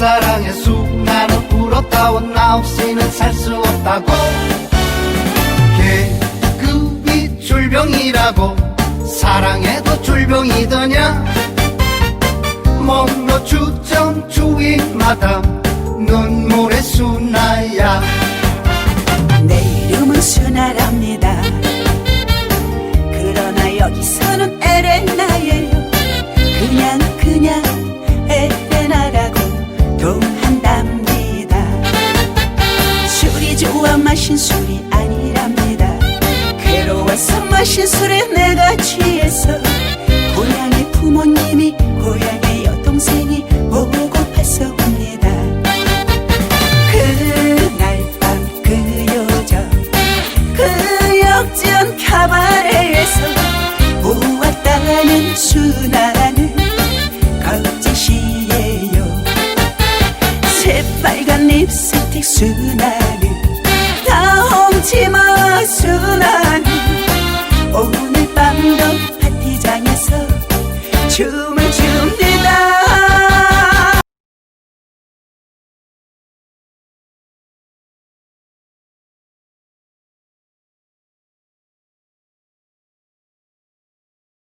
사랑의 순간은 울었다고 나 없이는 살 수 없다고. 계급이 줄병이라고 사랑해도 줄병이더냐? 목로 주점 주위마다 눈물의 순나야. 내 이름은 수나랍니다. 그러나 여기서는 에레나예 마신 술이 아니랍니다. 괴로워서 마신 술에 내가 취해서 고향의 부모님이 고향의 여동생이 보고파서 웁니다. 그날 밤 그여정 그 역전 카바레에서 보았다는 수나라는 거짓이에요. 새빨간 립스틱 수나 you